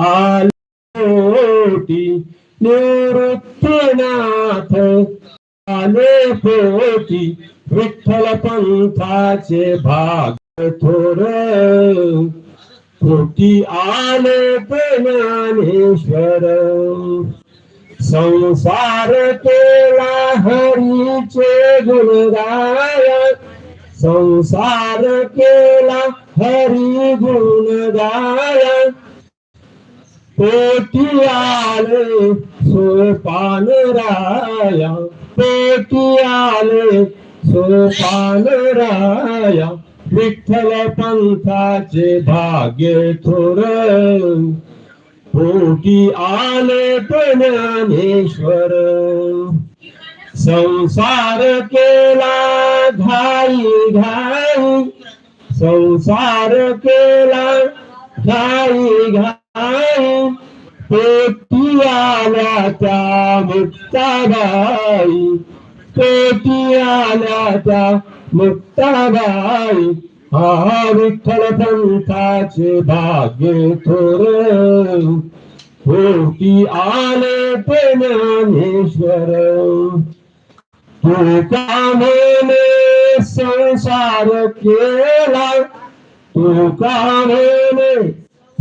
आलोटी निवृत्तीनाथ आले पोटी विठ्ठल पंथाचे भाग थोर. कोटी आले ज्ञानेश्वर. संसार केला हरीचे गुणगाय संसार केला हरी गुणगाय पोटी आले सोपान राया पोटी आले सोपान राया विठ्ठल पंथाचे भाग्य थोर. पोटी आले ज्ञानेश्वर. संसार केला घाई घाई संसार केला घाई घाई. पेटी आल्या त्या मुक्ताबाई पेटी आल्या त्या मुक्ताबाई हा विठ्ठल पंथाचे भाग्य थोर पोटी आले ज्ञानेश्वर तू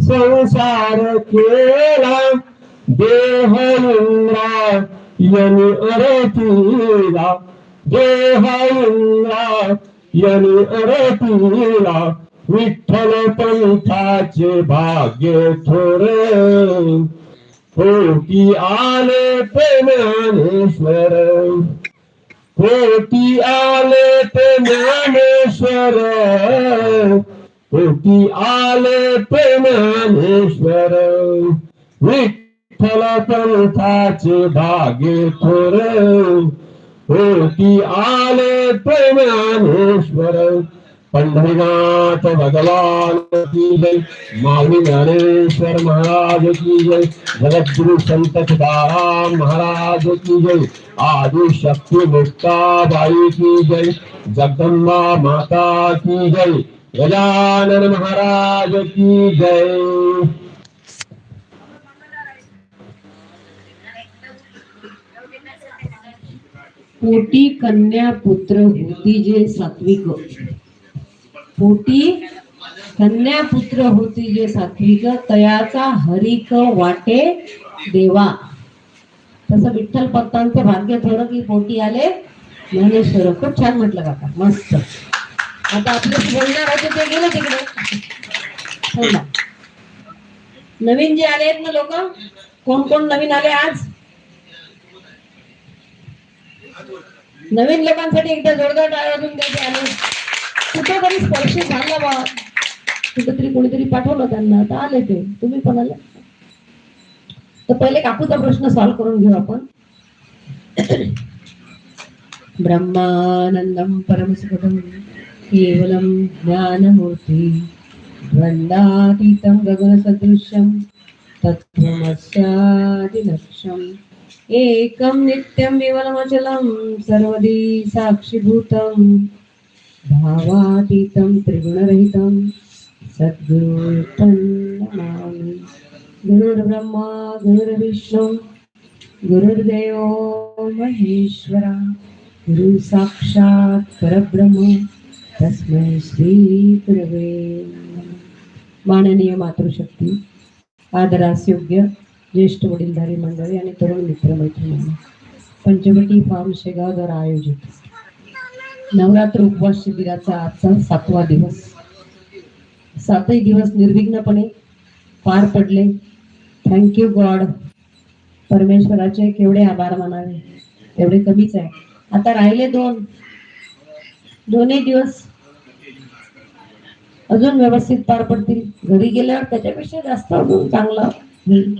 कामेने संसार केला तू कामेने संसार केला देह इंद्रा यनि अरतीला देह इंद्रा यनि अरतीला विठ्ठल पंथाचे भाग्य थोर। पोटी आले ज्ञानेश्वर। पोटी आले ज्ञानेश्वर। पोटी आले प्रेमानेश्वर. विठ्ठल पंथाचे भाग्य थोर. पोटी आले प्रेमानेश्वर. पंढरीनाथ भगवान की जय. माऊली ज्ञानेश्वर महाराज की जय. जगद्गुरु संत तुकाराम महाराज की जय. आदि शक्ति मुक्ताबाई की जय. जगदम्बा माता की जय. गजानन महाराज की जय। पोटी कन्या पुत्र होती जे सात्विक। पोटी कन्या पुत्र होती जे सात्विक तयाचा हरिक वाटे देवा। तसं विठ्ठल भक्तांचे भाग्य थोडं की पोटी आले ज्ञानेश्वर खूप छान म्हटलं काका मस्त। आता आपले बोलणार होते ते गेलं तिकडे. हो नवीन जे आले आहेत ना लोक कोण कोण नवीन आले आज? नवीन लोकांसाठी एकदा जोरदार टाळ्या द्यायचे आले. कुठेतरी स्पर्श झाला बा. कुठेतरी कोणीतरी पाठवलं त्यांना. आता आले ते. तुम्ही पण आले. तर पहिले काकूचा प्रश्न सॉल्व्ह करून घेऊ आपण. ब्रह्मानंदम परमसुखम केवलं ज्ञानमूर्ति द्वन्द्वातीतं गगनसदृशं तत्त्वमस्यादिलक्ष्यम् एकं नित्यं विवलमचलं सर्वदी साक्षिभूतं भावातीतं त्रिगुणरहितं सद्गुरुतन्नमामि गुरुर्ब्रह्मा गुरुर्विष्णु गुरुर्देवो महेश्वरा गुरु साक्षात् परब्रह्म। तस्मै श्री प्रवे माननीय मातृशक्ती आदरास योग्य ज्येष्ठ वडीलधारी मंडळी आणि तरुण मित्रमैत्रिणी पंचवटी फार्म शेगावद्वारा आयोजित नवरात्र उपवास शिबिराचा आजचा सातवा दिवस. सातही दिवस निर्विघ्नपणे पार पडले. थँक्यू गॉड परमेश्वराचे केवढे आभार मानावे एवढे कमीच आहे. आता राहिले दोन दोन्ही दिवस अजून व्यवस्थित पार पडतील. घरी गेल्यावर त्याच्यापेक्षा जास्त अजून चांगला. होईल